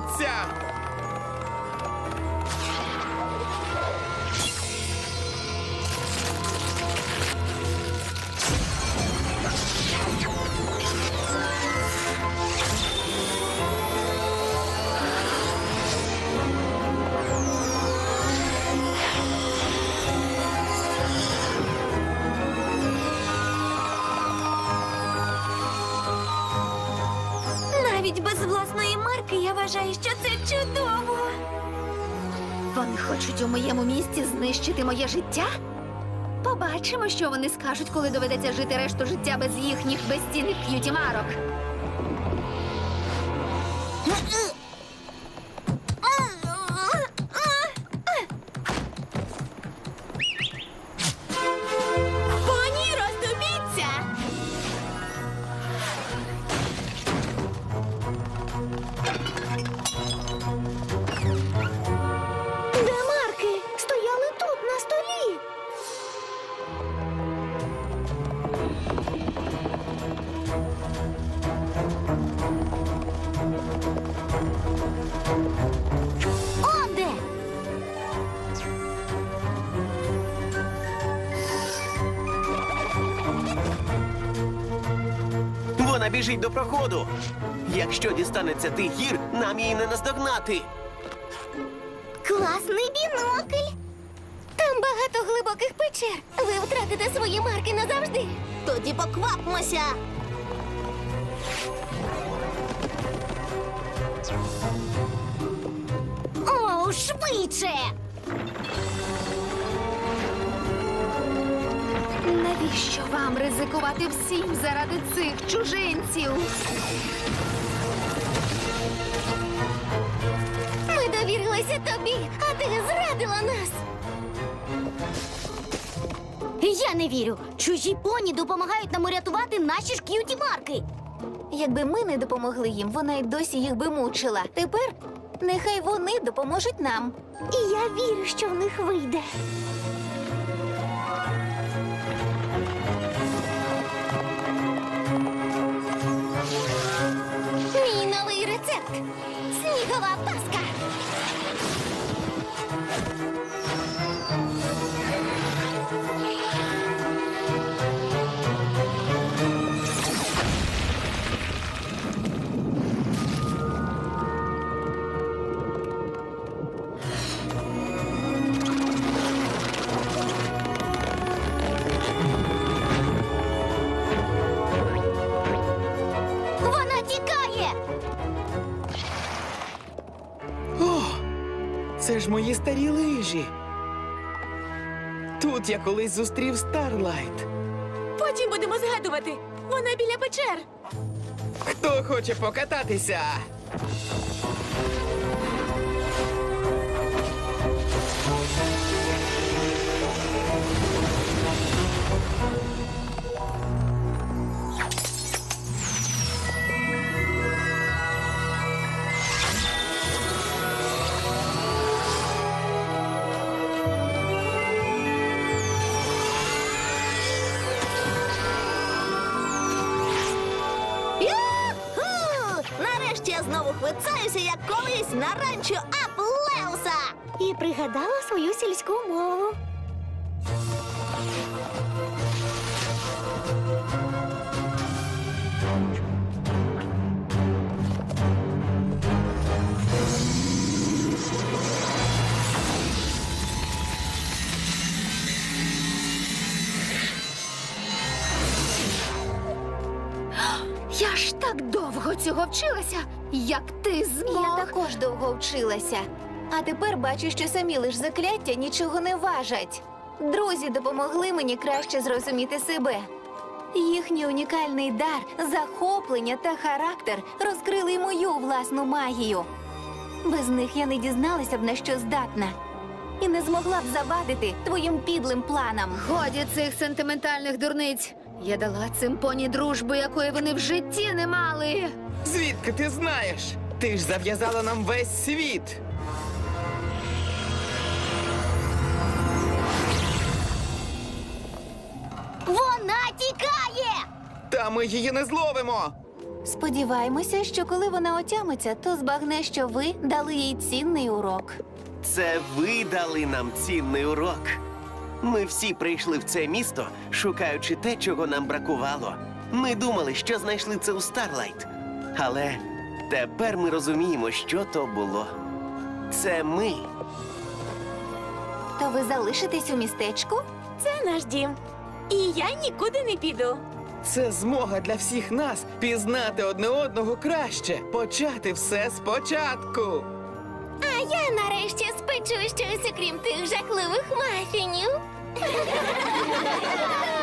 знадобиться. Навіть без власної марки я вважаю, що це чудово. Вони хочуть у моєму місті знищити моє життя? Побачимо, що вони скажуть, коли доведеться жити решту життя без їхніх безцінних к'юті-марок. Поні, Он? Вона біжить до проходу. Якщо дістанеться тих гір, нам її не наздогнати. Класний бінокль. Там багато глибоких печер. Ви втратите свої марки назавжди. Тоді поквапмося. Швидше. Навіщо вам ризикувати всім заради цих чужинців? Ми довірилися тобі, а ти зрадила нас. Я не вірю. Чужі поні допомагають нам урятувати наші ж к'юті марки. Якби ми не допомогли їм, вона й досі їх би мучила. Тепер нехай вони допоможуть нам. І я вірю, що в них вийде. Мій новий рецепт снігова паска. Це ж мої старі лижі. Тут я колись зустрів Старлайт. Потім будемо згадувати. Вона біля печер. Хто хоче покататися? Знову хвицаюся, як колись на ранчо Аплеуса. І пригадала свою сільську мову. Цього вчилася, як ти змог. Я також довго вчилася. А тепер бачу, що самі лиш закляття нічого не важать. Друзі допомогли мені краще зрозуміти себе. Їхній унікальний дар, захоплення та характер розкрили й мою власну магію. Без них я не дізналася б на що здатна. І не змогла б завадити твоїм підлим планам. Годі цих сентиментальних дурниць. Я дала цим поні дружбу, якої вони в житті не мали. Звідки ти знаєш? Ти ж зав'язала нам весь світ. Вона тікає. Та ми її не зловимо. Сподіваємося, що коли вона отямиться, то збагне, що ви дали їй цінний урок. Це ви дали нам цінний урок. Ми всі прийшли в це місто, шукаючи те, чого нам бракувало. Ми думали, що знайшли це у Старлайт. Але тепер ми розуміємо, що то було. Це ми. То ви залишитесь у містечку? Це наш дім. І я нікуди не піду. Це змога для всіх нас пізнати одне одного краще, почати все спочатку. А я нарешті спечу щось, окрім тих жахливих мафінів.